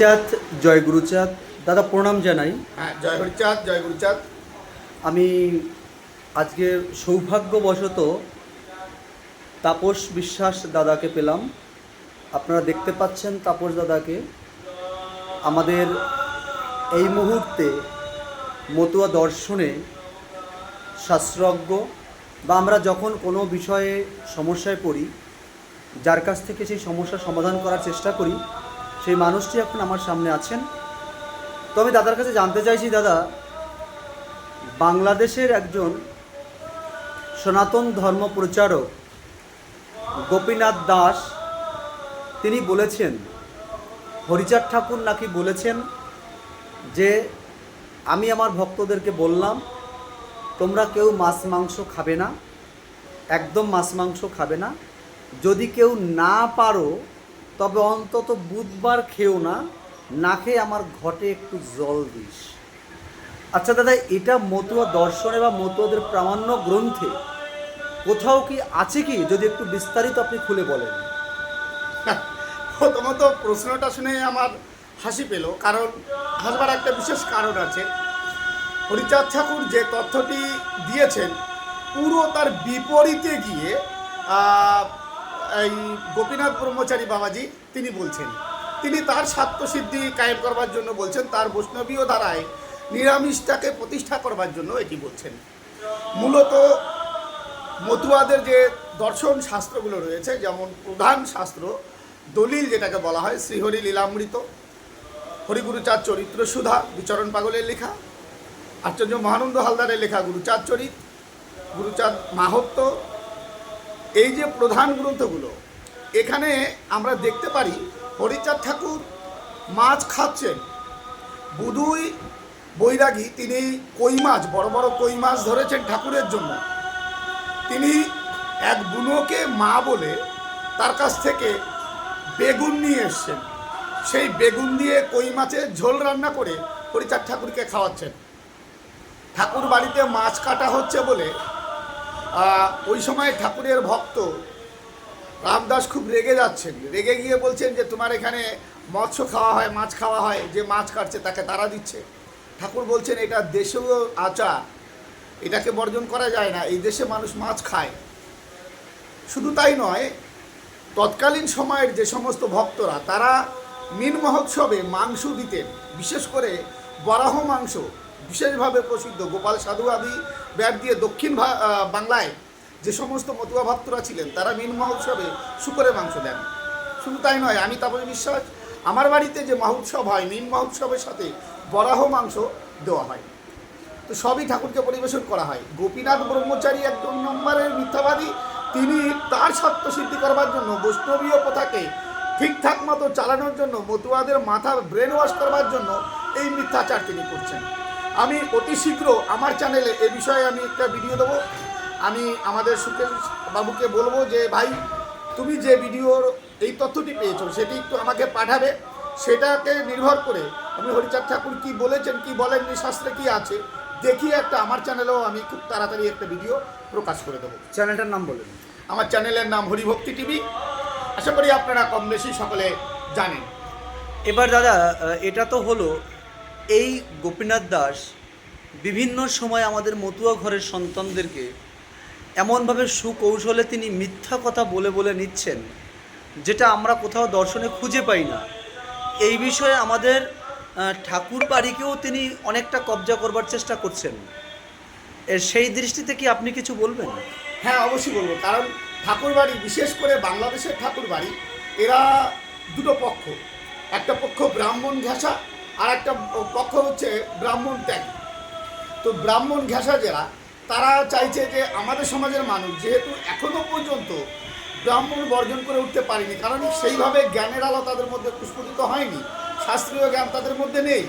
চাঁদ জয় গুরুচাঁদ দাদা প্রণাম জানাই। হ্যাঁ জয় হরিচাঁদ জয় গুরুচাঁদ আমি আজকে সৌভাগ্যবশত তাপস বিশ্বাস দাদাকে পেলাম। আপনারা দেখতে পাচ্ছেন তাপস দাদাকে। আমাদের এই মুহূর্তে মতুয়া দর্শনে শাস্ত্রজ্ঞ বা আমরা যখন কোনো বিষয়ে সমস্যায় পড়ি যার কাছ থেকে সেই সমস্যার সমাধান করার চেষ্টা করি সেই মানুষটি এখন আমার সামনে আছেন। তো আমি দাদার কাছে জানতে চাইছি, দাদা, বাংলাদেশের একজন সনাতন ধর্ম প্রচারক গোপীনাথ দাস, তিনি বলেছেন, হরিচাঁদ ঠাকুর নাকি বলেছেন যে, আমি আমার ভক্তদেরকে বললাম, তোমরা কেউ মাছ মাংস খাবে না, একদম মাছ মাংস খাবে না। যদি কেউ না পারো তবে অন্তত বুধবার খেও না না খেয়ে আমার ঘটে একটু জল দিস আচ্ছা দাদা, এটা মতুয়া দর্শনে বা মতুয়াদের প্রামাণ্য গ্রন্থে কোথাও কি আছে কি? যদি একটু বিস্তারিত আপনি খুলে বলেন। প্রথমত প্রশ্নটা শুনে আমার হাসি পেল, কারণ হাসবার একটা বিশেষ কারণ আছে। হরিচাঁদ ঠাকুর যে তথ্যটি দিয়েছেন, পুরো তার বিপরীতে গিয়ে এই গোপীনাথ ব্রহ্মচারী বাবাজি তিনি বলছেন, তিনি তার স্বার্থসিদ্ধি কায়েম করবার জন্য বলছেন, তার বৈষ্ণবীয় ধারায় নিরামিষটাকে প্রতিষ্ঠা করবার জন্য এটি বলছেন। মূলত মতুয়াদের যে দর্শন শাস্ত্রগুলো রয়েছে, যেমন প্রধান শাস্ত্র, দলিল যেটাকে বলা হয়, শ্রীহরি লীলামৃত হরিগুরুচার চরিত্র সুধা, বিচরণ পাগলের লেখা আচার্য মহানন্দ হালদারের লেখা গুরুচার চরিত, গুরুচাঁদ মাহাত্ম এই যে প্রধান গ্রন্থগুলো, এখানে আমরা দেখতে পারি, হরিচাঁদ ঠাকুর মাছ খাচ্ছেন। বুধুই বৈরাগী, তিনি কই মাছ, বড় বড় কই মাছ ধরেছেন ঠাকুরের জন্য। তিনি এক বুনোকে মা বলে তার কাছ থেকে বেগুন নিয়ে এসছেন। সেই বেগুন দিয়ে কই মাছের ঝোল রান্না করে হরিচাঁদ ঠাকুরকে খাওয়াচ্ছেন। ঠাকুর বাড়িতে মাছ কাটা হচ্ছে বলে ওই সময় ঠাকুরের ভক্ত রামদাস খুব রেগে যাচ্ছেন। রেগে গিয়ে বলছেন যে, তোমার এখানে মৎস্য খাওয়া হয়, মাছ খাওয়া হয়, যে মাছ কাটছে তাকে তারা দিচ্ছে। ঠাকুর বলছেন, এটা দেশেও আচার, এটাকে বর্জন করা যায় না, এই দেশে মানুষ মাছ খায়। শুধু তাই নয়, তৎকালীন সময়ের যে সমস্ত ভক্তরা, তারা মিন মহোৎসবে মাংস দিতেন। বিশেষ করে বরাহ মাংস বিশেষভাবে প্রসিদ্ধ। গোপাল সাধু আদি ব্যাট দিয়ে দক্ষিণ বাংলায় যে সমস্ত মতুয়া ভক্তরা ছিলেন, তারা মিন মহোৎসবে শুকরের মাংস দেন। শুধু তাই নয়, আমি তারপরে বিশ্বাস, আমার বাড়িতে যে মহোৎসব হয়, মিন মহোৎসবের সাথে বরাহ মাংস দেওয়া হয়। তো সবই ঠাকুরকে পরিবেশন করা হয়। গোপীনাথ ব্রহ্মচারী এক দুই নম্বরের মিথ্যাবাদী, তিনি তার সত্য সিদ্ধি করবার জন্য বৈষ্ণবীয় প্রথাকে ঠিকঠাক মতো চালানোর জন্য মতুয়াদের মাথা ব্রেন ওয়াশ করবার জন্য এই মিথ্যাচার তিনি করছেন। আমি অতি শীঘ্র আমার চ্যানেলে এ বিষয়ে আমি একটা ভিডিও দেবো। আমি আমাদের সুখেশ বাবুকে বলব যে ভাই তুমি যে ভিডিওর এই তথ্যটি পেয়েছ সেটি একটু আমাকে পাঠাবে। সেটাকে নির্ভর করে আমি হরিচাঁদ ঠাকুর কি বলেছেন কি বলেননি শাস্ত্রে কি আছে দেখি একটা আমার চ্যানেলেও আমি খুব তাড়াতাড়ি একটা ভিডিও প্রকাশ করে দেবো। চ্যানেলটার নাম বলেন। আমার চ্যানেলের নাম হরিভক্তি টিভি। আশা করি আপনারা কম বেশি সকলে জানেন। এবার দাদা এটা তো হলো এই গোপীনাথ দাস বিভিন্ন সময় আমাদের মতুয়া ঘরের সন্তানদেরকে এমনভাবে সুকৌশলে তিনি মিথ্যা কথা বলে বলে নিচ্ছেন, যেটা আমরা কোথাও দর্শনে খুঁজে পাই না। এই বিষয়ে আমাদের ঠাকুর বাড়িকেও তিনি অনেকটা কবজা করবার চেষ্টা করছেন। এর সেই দৃষ্টিতে কি আপনি কিছু বলবেন? হ্যাঁ অবশ্যই বলব। কারণ ঠাকুর বাড়ি বিশেষ করে বাংলাদেশের ঠাকুর বাড়ি এরা দুটো পক্ষ। একটা পক্ষ ব্রাহ্মণ ঘেঁষা আর একটা পক্ষ হচ্ছে ব্রাহ্মণ ত্যাগ। তো ব্রাহ্মণ ঘেঁষা যারা, তারা চাইছে যে আমাদের সমাজের মানুষ যেহেতু এখনও পর্যন্ত ব্রাহ্মণ বর্জন করে উঠতে পারেনি, কারণ সেইভাবে জ্ঞানের আলো তাদের মধ্যে পুষ্পদিত হয়নি, শাস্ত্রীয় জ্ঞান তাদের মধ্যে নেই,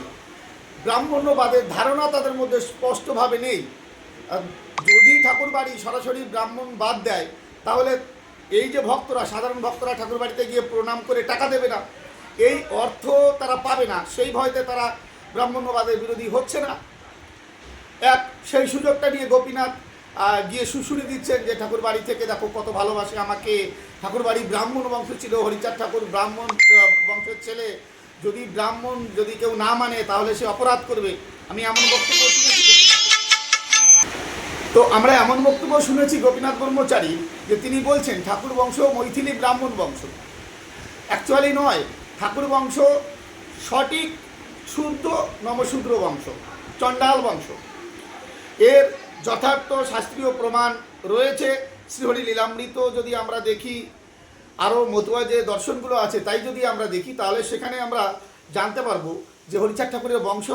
ব্রাহ্মণ্যবাদের ধারণা তাদের মধ্যে স্পষ্টভাবে নেই। যদি ঠাকুর বাড়ি সরাসরি ব্রাহ্মণ বাদ দেয়, তাহলে এই যে ভক্তরা, সাধারণ ভক্তরা ঠাকুর বাড়িতে গিয়ে প্রণাম করে টাকা দেবে না। এই অর্থ তারা পাবে না, সেই ভয়তে তারা ব্রাহ্মণ্যবাদের বিরোধী হচ্ছে না। এক, সেই সুযোগটা নিয়ে গোপীনাথ গিয়ে শুশুরি দিচ্ছেন যে, ঠাকুর বাড়ি থেকে দেখো কত ভালোবাসে আমাকে। ঠাকুর বাড়ি ব্রাহ্মণ বংশ ছিল, হরিচাঁদ ঠাকুর ব্রাহ্মণ বংশের ছেলে। যদি ব্রাহ্মণ যদি কেউ না মানে তাহলে সে অপরাধ করবে। আমি এমন বক্তব্য শুনেছি তো আমরা এমন বক্তব্য শুনেছি গোপীনাথ ব্রহ্মচারী, যে তিনি বলছেন, ঠাকুর বংশ, মৈথিলী ব্রাহ্মণ বংশ। অ্যাকচুয়ালি নয় ঠাকুর বংশ সঠিক শুদ্ধ নমশূদ্র বংশ, চণ্ডাল বংশ। এর যথার্থ শাস্ত্রীয় প্রমাণ রয়েছে। শ্রীহরি লীলামৃত যদি আমরা দেখি আরও মতুয়া যে দর্শনগুলো আছে তাই যদি আমরা দেখি, তাহলে সেখানে আমরা জানতে পারব যে হরিচাঁদ ঠাকুরের বংশ,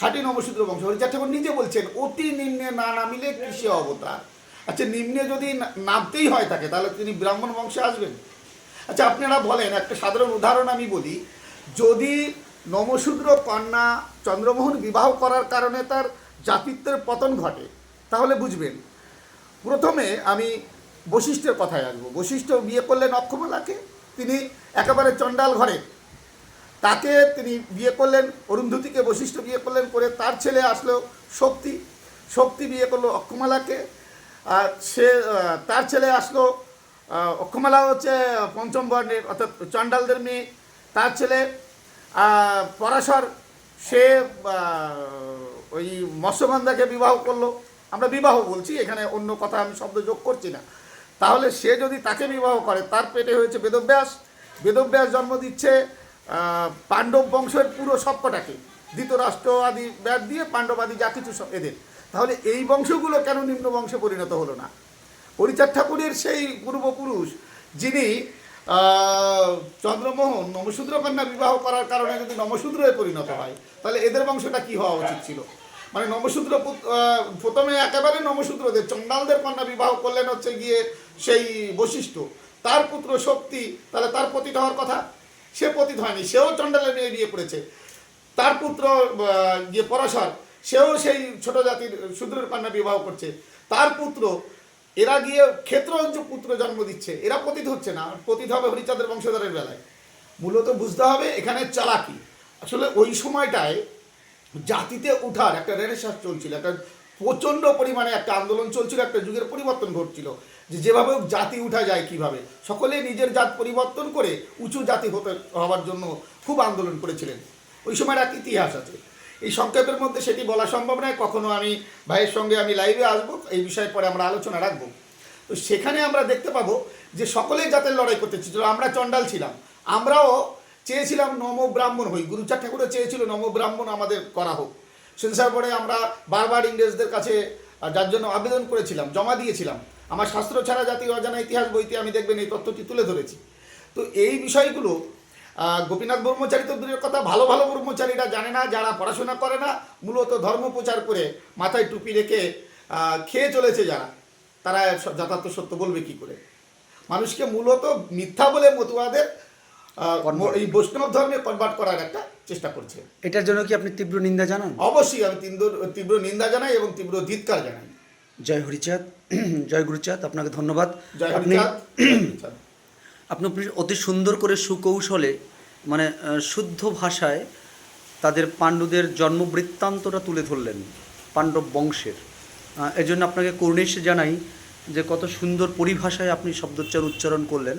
খাঁটি নমশূদ্র বংশ। হরিচাঁদ ঠাকুর নিজে বলছেন, অতি নিম্নে না নামিলে কৃষি অবতার। আচ্ছা নিম্নে যদি নামতেই হয় তাকে, তাহলে তিনি ব্রাহ্মণ বংশে আসবেন? আচ্ছা আপনারা বলেন, একটা সাধারণ উদাহরণ আমি বলি। যদি নমশূদ্র কন্যা চন্দ্রমোহন বিবাহ করার কারণে তার জাতিত্বের পতন ঘটে, তাহলে বুঝবেন। প্রথমে আমি বশিষ্ঠের কথায় আসব। বশিষ্ঠ বিয়ে করলেন অক্ষমালাকে তিনি একেবারে চণ্ডাল ঘরে। তাকে তিনি বিয়ে করলেন, অরুন্ধতিকে বশিষ্ঠ বিয়ে করলেন করে তার ছেলে আসলো শক্তি। শক্তি বিয়ে করল অক্ষমালাকে। আর সে তার ছেলে আসলো অক্ষমালা হচ্ছে পঞ্চম বর্ণের, অর্থাৎ চণ্ডালদের মেয়ে, তার ছেলে পরাশর, সে ওই মৎস্যগন্ধাকে বিবাহ করল। আমরা বিবাহ বলছি, এখানে অন্য কথা আমি শব্দ যোগ করছি না। তাহলে সে যদি তাকে বিবাহ করে, তার পেটে হয়েছে বেদব্যাস। বেদব্যাস জন্ম দিচ্ছে পাণ্ডব বংশের পুরো সবকটাকে ধৃতরাষ্ট্র আদি ব্যাস দিয়ে পাণ্ডব আদি যা কিছু এদের। তাহলে এই বংশগুলো কেন নিম্ন বংশে পরিণত হলো না? হরিচাঁদ ঠাকুরের সেই পূর্বপুরুষ, যিনি চন্দ্রমোহন নমশূদ্র কন্যা বিবাহ করার কারণে যদি নমশূদ্রে পরিণত হয়, তাহলে এদের বংশটা কি হওয়া উচিত ছিল? মানে নমশূদ্র প্রথমে একেবারে নমশূদ্রদের চণ্ডালদের কন্যা বিবাহ করলেন হচ্ছে গিয়ে সেই বৈশিষ্ট্য তার পুত্র শক্তি, তাহলে তার পতিত হওয়ার কথা? সে পতিত হয়নি, সেও চণ্ডালের মেয়ে বিয়ে করেছে। তার পুত্র গিয়ে পরাশর, সেও সেই ছোট জাতির, শূদ্রের কন্যা বিবাহ করছে। তার পুত্র এরা গিয়ে ক্ষেত্রঞ্চ পুত্র জন্ম দিচ্ছে। এরা পতিত হচ্ছে না, পতিত হবে হরিচাঁদের বংশধরের বেলায়। মূলত বুঝতে হবে এখানে চালাকি। আসলে ওই সময়টায় জাতিতে উঠার একটা রেনেসাস চলছিল, একটা প্রচণ্ড পরিমাণে একটা আন্দোলন চলছিল, একটা যুগের পরিবর্তন ঘটছিল। যে যেভাবে জাতি উঠা যায় কীভাবে। সকলে নিজের জাত পরিবর্তন করে উঁচু জাতি হতে হওয়ার জন্য খুব আন্দোলন করেছিলেন। ওই সময়ের এক ইতিহাস আছে। এই সংক্ষেপের মধ্যে সেটি বলা সম্ভব নয়। কখনো আমি ভাইয়ের সঙ্গে আমি লাইভে আসব, এই বিষয়ে পরে আমরা আলোচনা রাখব। তো সেখানে আমরা দেখতে পাবো যে সকলেই জাতের লড়াই করতে চেয়েছিল, আমরা চণ্ডাল ছিলাম। আমরাও চেয়েছিলাম নম ব্রাহ্মণ হই। গুরুচার ঠাকুরও চেয়েছিল নম ব্রাহ্মণ আমাদের করা হোক। সেন্সার পরে আমরা বারবার ইংরেজদের কাছে যার জন্য আবেদন করেছিলাম, জমা দিয়েছিলাম। আমার শাস্ত্র ছাড়া জাতির অজানা ইতিহাস, বইতে আমি দেখবেন এই তথ্যটি তুলে ধরেছি। তো এই বিষয়গুলো গোপীনাথ ব্রহ্মচারী তো দূরের কথা ভালো ভালো ব্রহ্মচারীরা জানে না যারা পড়াশোনা করে না মূলত ধর্ম প্রচার করে মাথায় টুপি রেখে খেয়ে চলেছে যারা। তারা যথার্থ সত্য বলবে কি করে? মানুষকে মূলত মিথ্যা বলে মতুয়াদের এই বৈষ্ণব ধর্মে কনভার্ট করার একটা চেষ্টা করছে। এটার জন্য কি আপনি তীব্র নিন্দা জানান? অবশ্যই আমি তীব্র তীব্র নিন্দা জানাই এবং তীব্র ধিৎকার জানাই। জয় হরিচাঁদ জয় গুরুচাঁদ আপনাকে ধন্যবাদ। জয় হরিচাঁদ। আপনি অতি- সুন্দর করে সুকৌশলে মানে শুদ্ধ ভাষায় তাদের পাণ্ডুদের জন্মবৃত্তান্তটা তুলে ধরলেন পাণ্ডব বংশের। এজন্য আপনাকে করুণেশ জানাই যে কত সুন্দর পরিভাষায় আপনি শব্দোচ্চার উচ্চারণ করলেন।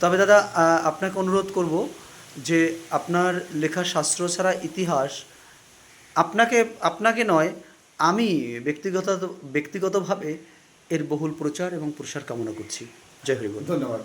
তবে দাদা আপনাকে অনুরোধ করব যে আপনার লেখা শাস্ত্র ছাড়া ইতিহাস আপনাকে আপনাকে নয়, আমি ব্যক্তিগত, ব্যক্তিগতভাবে এর বহুল প্রচার এবং প্রসার কামনা করছি। জয় হরি ধন্যবাদ।